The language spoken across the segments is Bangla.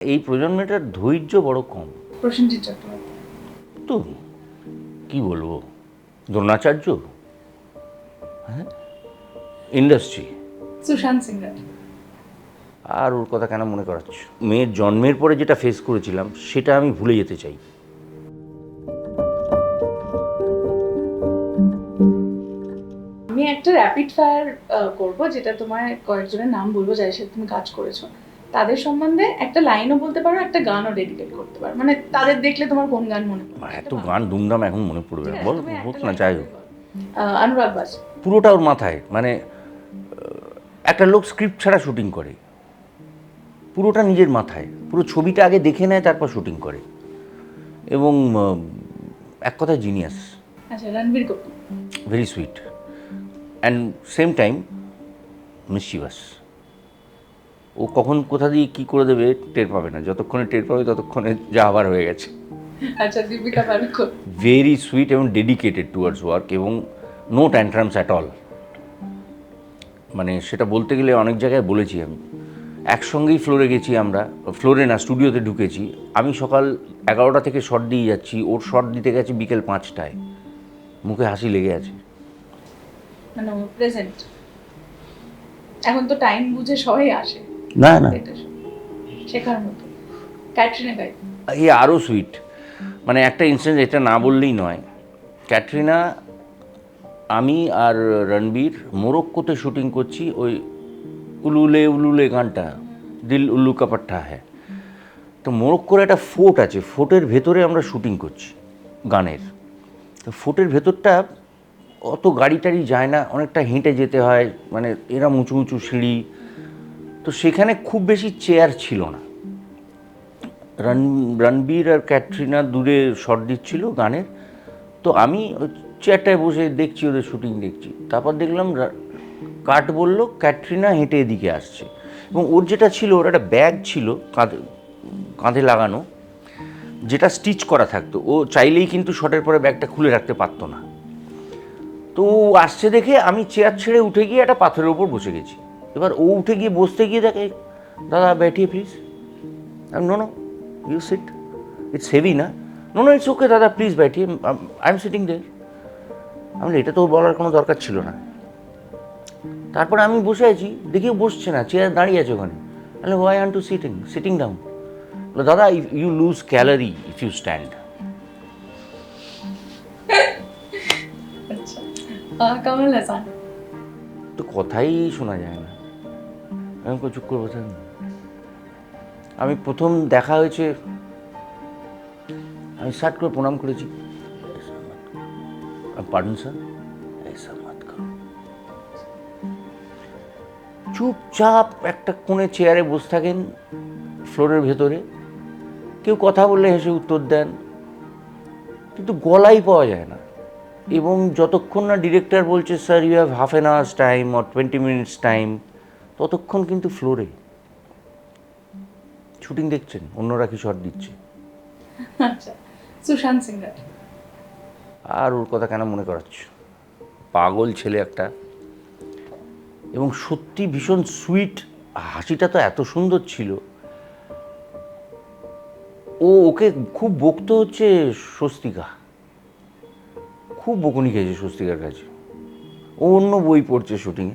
এই প্রজন্মটার ধৈর্য বড় কম। প্রসেনজিৎ চট্টোপাধ্যায়। তো কি? বলব? দ্রোণাচার্য? হ্যাঁ? ইন্ডাস্ট্রি? সুশান্ত সিং আর ওর কথা কেন মনে করাচ্ছ? মেয়ের জন্মের পরে যেটা ফেস করেছিলাম সেটা আমি ভুলে যেতে চাই। আমি একটা র্যাপিড ফায়ার করব যেটা তোমার কয়েকজনের নাম বলব যাদের সাথে তুমি কাজ করেছ। তাদের সম্বন্ধে একটা লাইনও বলতে পারো একটা গানও ডেডিকেট করতে পারো। মানে তাদের দেখলে তোমার কোন গান মনে পড়ে এত গান দুমদাম এখন মনে পড়বে না। বল হোক না যাই হোক। অনুরাগ বাস। পুরোটা ওর মাথায় মানে একটা লোক স্ক্রিপ্ট ছাড়া শুটিং করে। পুরোটা নিজের মাথায়। পুরো ছবিটা আগে দেখে নেয় তারপর শুটিং করে। এবং এক কথায় জিনিয়াস আচ্ছা Ranbir Kapoor. Very sweet and same time mischievous ও কখন কোথা দিয়ে কী করে দেবে টের পাবে না। যতক্ষণে টের পাবে ততক্ষণে যা আবার হয়ে গেছে। আচ্ছা দীপিকা পাড়ুকোন। ভেরি সুইট এবং ডেডিকেটেড টুয়ার্ডস ওয়ার্ক এবং নো ট্যান্ট্রামস অ্যাট অল মানে সেটা বলতে গেলে অনেক জায়গায় বলেছি আমি। একসঙ্গেই ফ্লোরে গেছি আমরা। ফ্লোরে না স্টুডিওতে ঢুকেছি। আমি সকাল এগারোটা থেকে শট দিয়ে যাচ্ছি। ওর শট দিতে গেছে বিকেল পাঁচটায়। মুখে হাসি লেগে আছে। মানে প্রেজেন্ট এখন তো টাইম বুঝে সবাই আসে। না না। এটা শেখার মতো। ক্যাটরিনা কাইফ আরও সুইট মানে একটা ইনস্ট্যান্স এটা না বললেই নয়। ক্যাটরিনা আমি আর রণবীর মোরক্কোতে শুটিং করছি ওই উলুলে উলুলে গানটা দিল উল্লু কাপাট্টা হ্যাঁ তো মোরক্কোর একটা ফোর্ট আছে ফোর্টের ভেতরে আমরা শুটিং করছি গানের। তো ফোর্টের ভেতরটা অত গাড়ি টাড়ি যায় না অনেকটা হেঁটে যেতে হয় মানে এরা উঁচু উঁচু সিঁড়ি তো সেখানে খুব বেশি চেয়ার ছিল না। রণ, রণবীর আর ক্যাটরিনা দূরে শট দিচ্ছিল গানের। তো আমি চেয়ারটায় বসে দেখছি, ওদের শুটিং দেখছি। তারপর দেখলাম কাট বলল, ক্যাটরিনা হেঁটে এদিকে আসছে। এবং ওর যেটা ছিল, ওর একটা ব্যাগ ছিল কাঁধে কাঁধে লাগানো, যেটা স্টিচ করা থাকতো। ও চাইলেই কিন্তু শটের পরে ব্যাগটা খুলে রাখতে পারতো না। তো আসছে দেখে আমি চেয়ার ছেড়ে উঠে গিয়ে একটা পাথরের উপর বসে গেছি। এবার ও উঠে গিয়ে বসতে গিয়ে দেখে দাদা ব্যাঠিয়ে please no no you sit it's heavy না? নো নো ইটস ওকে দাদা প্লিজ ব্যাঠিয়ে আই এম সিটিং দেয়ার আমি এটা তো বলার কোনো দরকার ছিল না। তারপরে আমি বসে আছি দেখি বসছে না চেয়ার দাঁড়িয়ে আছে ওখানে। তাহলে why want to sitting sitting down দাদা you lose calorie if you stand তো কথাই শোনা যায় না। আমি চুপ করব আমি প্রথম দেখা হয়েছে, আমি ষাট করে প্রণাম করেছি। পার্ডন স্যার চুপচাপ একটা কোণে চেয়ারে বসে থাকেন ফ্লোরের ভেতরে। কেউ কথা বললে হেসে উত্তর দেন, কিন্তু গলাই পাওয়া যায় না। এবং যতক্ষণ না ডিরেক্টর বলছে sir you have half an hours time or twenty minutes time ততক্ষণ কিন্তু ফ্লোরে। শুটিং দেখছেন অন্যরা কি শট দিচ্ছে? আচ্ছা সুশান্ত সিং আর ওর কথা কেন মনে করাচ্ছ? পাগল ছেলে একটা। এবং সত্যি ভীষণ সুইট হাসিটা তো এত সুন্দর ছিল। ও ওকে খুব বকতে হচ্ছে স্বস্তিকা। খুব বকুনি খেয়েছে স্বস্তিকার কাছে। ও অন্য বই পড়ছে শুটিংয়ে।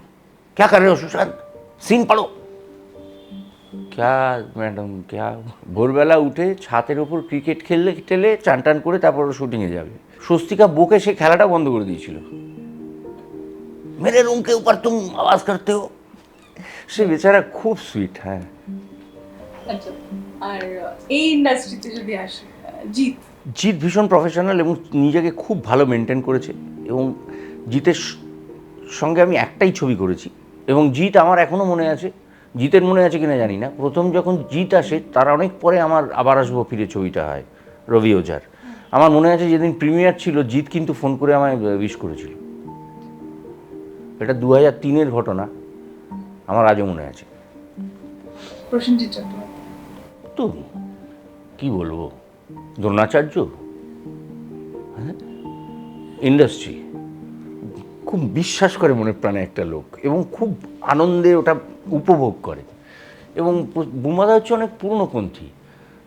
ক্যা করে সুশান্ত? সিন পড়ো। ক্যা ম্যাডাম ক্যা? ভোরবেলা উঠে ছাতের ওপর ক্রিকেট খেললে টেলে চান টান করে তারপর শুটিংয়ে যাবে। স্বস্তিকা বকে সে খেলাটা বন্ধ করে দিয়েছিল। মেরে রুম কে উপর তুম আওয়াজ করতে হো। সে বেচারা খুব সুইট হ্যাঁ। আচ্ছা আর এই ইন্ডাস্ট্রিতে যদি আসে জিৎ? ভীষণ প্রফেশনাল এবং নিজেকে খুব ভালো মেনটেন করেছে এবং জিতের সঙ্গে আমি একটাই ছবি করেছি। এবং জিৎ আমার এখনও মনে আছে। জিতের মনে আছে কিনা জানি না। প্রথম যখন জিৎ আসে তার অনেক পরে আমার আবার আসব ফিরে ছবিটা হয় রবি ওঝার। আমার মনে আছে যেদিন প্রিমিয়ার ছিল জিৎ কিন্তু ফোন করে আমায় উইশ করেছিল। এটা দু হাজার তিনের ঘটনা আমার আজও মনে আছে। তো কি বলব? দ্রোণাচার্য? হ্যাঁ? ইন্ডাস্ট্রি। খুব বিশ্বাস করে মনে প্রাণে একটা লোক এবং খুব আনন্দে ওটা উপভোগ করে। এবং বুম্বাদা হচ্ছে অনেক পুরনোপন্থী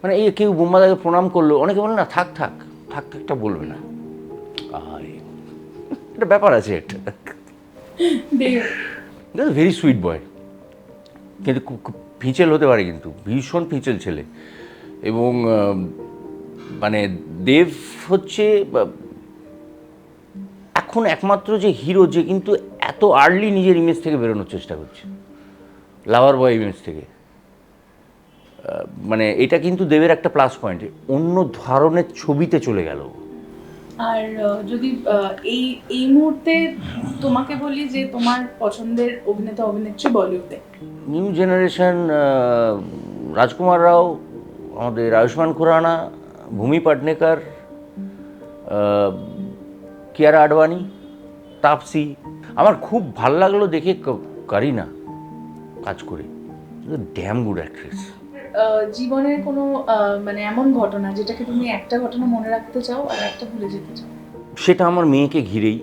মানে এই কেউ বুম্বাদাকে প্রণাম করল অনেকে বলে না থাক থাক থাক থাকটা বলবে না। আরে একটা ব্যাপার আছে একটা। ভেরি সুইট বয় কিন্তু খুব ফিচেল হতে পারে কিন্তু ভীষণ ফিচেল ছেলে। এবং মানে দেব হচ্ছে এখন একমাত্র যে হিরো যে কিন্তু এত আর্লি নিজের ইমেজ থেকে বেরোনোর চেষ্টা করছে। লাভার বয় ইমেজ থেকে। মানে এটা কিন্তু দেবের একটা প্লাস পয়েন্ট অন্য ধরনের ছবিতে চলে গেল। আর যদি এই এই মুহূর্তে তোমাকে বলি যে তোমার পছন্দের অভিনেতা অভিনেত্রী বলিউডে। নিউ জেনারেশন রাজকুমার রাও আমাদের আয়ুষ্মান খুরানা ভূমি পাটনেকার কিয়ারা আডবাণী তাপসি। আমার খুব ভালো লাগল দেখে কারিনা কাজ করে। ড্যাম গুড অ্যাক্ট্রেস জীবনের কোনো মানে এমন ঘটনা যেটাকে তুমি একটা ঘটনা মনে রাখতে চাও আর একটা ভুলে যেতে চাও? সেটা আমার মেয়েকে ঘিরেই।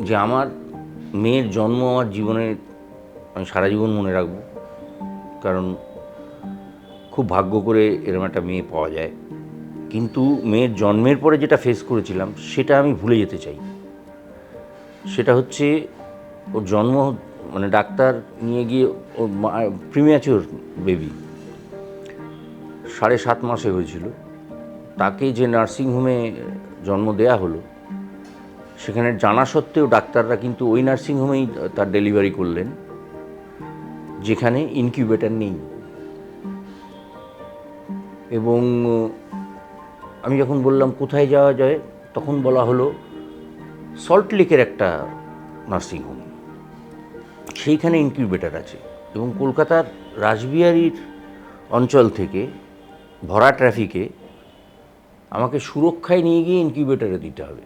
যে আমার মেয়ের জন্ম আমার জীবনের আমি সারা জীবন মনে রাখব। কারণ খুব ভাগ্য করে এরকম একটা মেয়ে পাওয়া যায়। কিন্তু মেয়ের জন্মের পরে যেটা ফেস করেছিলাম, সেটা আমি ভুলে যেতে চাই। সেটা হচ্ছে, ওর জন্ম মানে ডাক্তার নিয়ে গিয়ে ওর প্রিমিয়াচিওর বেবি সাড়ে সাত মাসে হয়েছিল। তাকে যে নার্সিংহোমে জন্ম দেয়া হলো, সেখানে জানা সত্ত্বেও ডাক্তাররা কিন্তু ওই নার্সিংহোমেই তার ডেলিভারি করলেন, যেখানে ইনকিউবেটার নেই। এবং আমি যখন বললাম, কোথায় যাওয়া যায়? তখন বলা হলো, সল্ট লেকের একটা নার্সিংহোম সেইখানে ইনকিউবেটার আছে এবং কলকাতার রাসবিহারীর অঞ্চল থেকে ভরা ট্রাফিকে আমাকে সুরক্ষায় নিয়ে গিয়ে ইনকিউবেটরে দিতে হবে।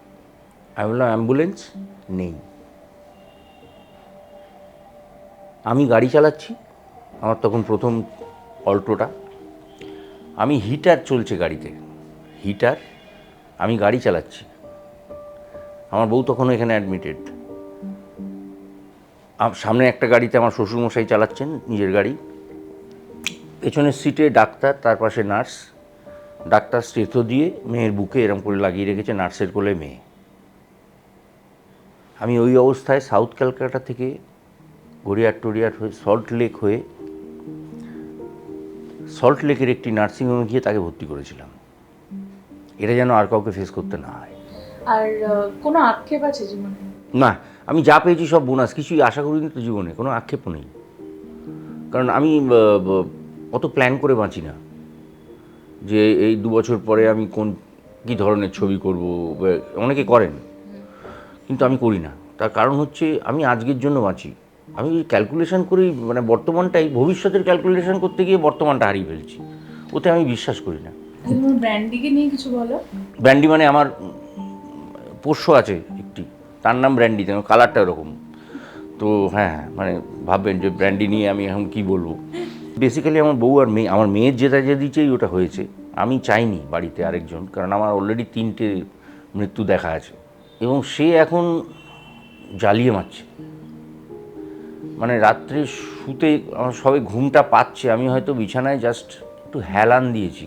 আমি বললাম, অ্যাম্বুলেন্স নেই। আমি গাড়ি চালাচ্ছি, আমার তখন প্রথম অল্টোটা। আমি হিটার চলছে গাড়িতে। হিটার, আমি গাড়ি চালাচ্ছি। আমার বউ তখন এখানে অ্যাডমিটেড সামনে একটা গাড়িতে আমার শ্বশুরমশাই চালাচ্ছেন, নিজের গাড়ি। পেছনের সিটে ডাক্তার, তার পাশে নার্স ডাক্তার স্টেথো দিয়ে মেয়ের বুকে এরম করে লাগিয়ে রেখেছে নার্সের কোলে মেয়ে। আমি ওই অবস্থায় সাউথ ক্যালকাটা থেকে গড়িয়ার টরিয়ার হয়ে সল্ট লেক হয়ে সল্ট লেকের একটি নার্সিংহোমে গিয়ে তাকে ভর্তি করেছিলাম। এটা যেন আর কাউকে ফেস করতে না হয়। আর কোনো আক্ষেপ আছে জীবনে? না আমি যা পেয়েছি সব বোনাস কিছুই আশা করিনি তো জীবনে কোনো আক্ষেপও নেই। কারণ আমি অত প্ল্যান করে বাঁচি না। যে এই দু বছর পরে আমি কোন কী ধরনের ছবি করব অনেকে করেন কিন্তু আমি করি না। তার কারণ হচ্ছে আমি আজকের জন্য বাঁচি। আমি ক্যালকুলেশন করি মানে বর্তমানটাই ভবিষ্যতের ক্যালকুলেশন করতে গিয়ে বর্তমানটা হারিয়ে ফেলছি। ওতে আমি বিশ্বাস করি না। তোমার ব্র্যান্ডিকে নিয়ে কিছু বলো। ব্র্যান্ডি মানে আমার পোষ্য আছে একটি। তার নাম ব্র্যান্ডি যেন কালারটা ওরকম তো হ্যাঁ হ্যাঁ মানে ভাববেন যে ব্র্যান্ডি নিয়ে আমি এখন কি বলব। বেসিক্যালি আমার বউ আর মেয়ে, আমার মেয়ের যেটা যে দিচ্ছেই ওটা হয়েছে, আমি চাইনি বাড়িতে আরেকজন, কারণ আমার অলরেডি তিনটে মৃত্যু দেখা আছে। এবং সে এখন জ্বালিয়ে মারছে। মানে রাত্রে শুতে আমার সবে ঘুমটা পাচ্ছে, আমি হয়তো বিছানায় জাস্ট একটু হেলান দিয়েছি।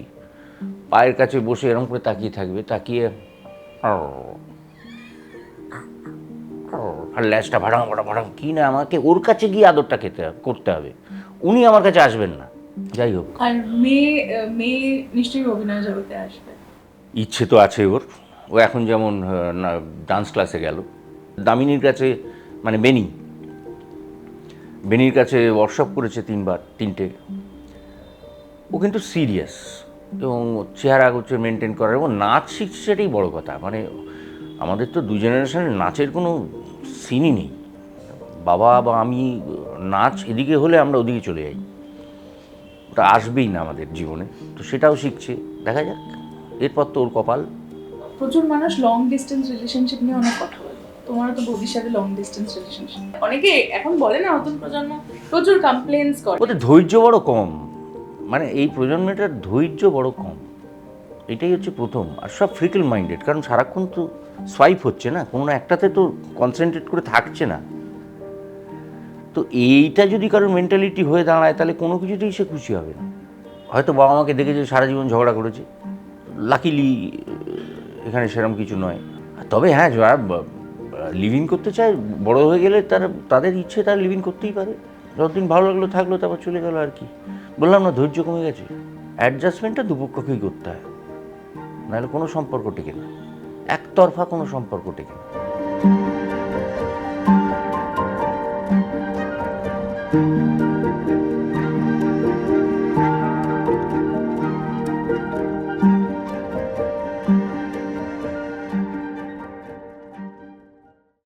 পায়ের কাছে বসে এরকম করে তাকিয়ে থাকবে তাকিয়ে আর ল্যাচটা ভাড়াং ভাড়া ভাড়াং কি না আমাকে ওর কাছে গিয়ে আদরটা খেতে করতে হবে। উনি আমার কাছে আসবেন না। যাই হোক। আর মেয়ে মেয়ে নিশ্চয়ই অভিনয় জগতে আসবে। ইচ্ছে তো আছে ওর। ও এখন যেমন ডান্স ক্লাসে গেল। দামিনীর কাছে মানে বেনি বেনির কাছে ওয়ার্কশপ করেছে তিনবার তিনটে। ও কিন্তু সিরিয়াস এবং চেহারা হচ্ছে মেনটেন করার এবং নাচ শিখছে সেটাই বড় কথা। মানে আমাদের তো দু জেনারেশনের নাচের কোনো সিনই নেই। বাবা বা আমি নাচ এদিকে হলে আমরা ওদিকে চলে যাই। ওটা আসবেই না আমাদের জীবনে। তো সেটাও শিখছে। দেখা যাক। এরপর তো ওর কপাল। প্রচুর মানুষ লং ডিস্টেন্স রিলেশনশিপ নিয়ে অনেক কথা বলে। তোমারও তো ভবিষ্যতে লং ডিস্টেন্স রিলেশনশিপ অনেকে এখন বলে না নতুন প্রজন্ম প্রচুর কমপ্লেন্স করে। ওদের ধৈর্য বড় কম। মানে এই প্রজন্মটার ধৈর্য বড় কম। এটাই হচ্ছে প্রথম। আর সব ফ্রিকল মাইন্ডেড কারণ সারাক্ষণ তো সোয়াইপ হচ্ছে না, কোনো একটাতে তো কনসেন্ট্রেট করে থাকছে না। তো এইটা যদি কারোর মেন্টালিটি হয়ে দাঁড়ায়, তাহলে কোনো কিছুতেই সে খুশি হবে না। হয়তো বাবা মাকে দেখেছে সারা জীবন ঝগড়া করেছে। লাকিলি এখানে সেরকম কিছু নয়। তবে হ্যাঁ যারা লিভিং করতে চায়, বড় হয়ে গেলে তারা, তাদের ইচ্ছে তারা লিভিং করতেই পারে। যতদিন ভালো লাগল, থাকল, তারপর চলে গেলো আর কি। বললাম, না, ধৈর্য কমে গেছে। অ্যাডজাস্টমেন্টটা দুপক্ষকেই করতে হয়। নাহলে কোনো সম্পর্ক টিকে না। একতরফা কোনো সম্পর্ক টিকে না।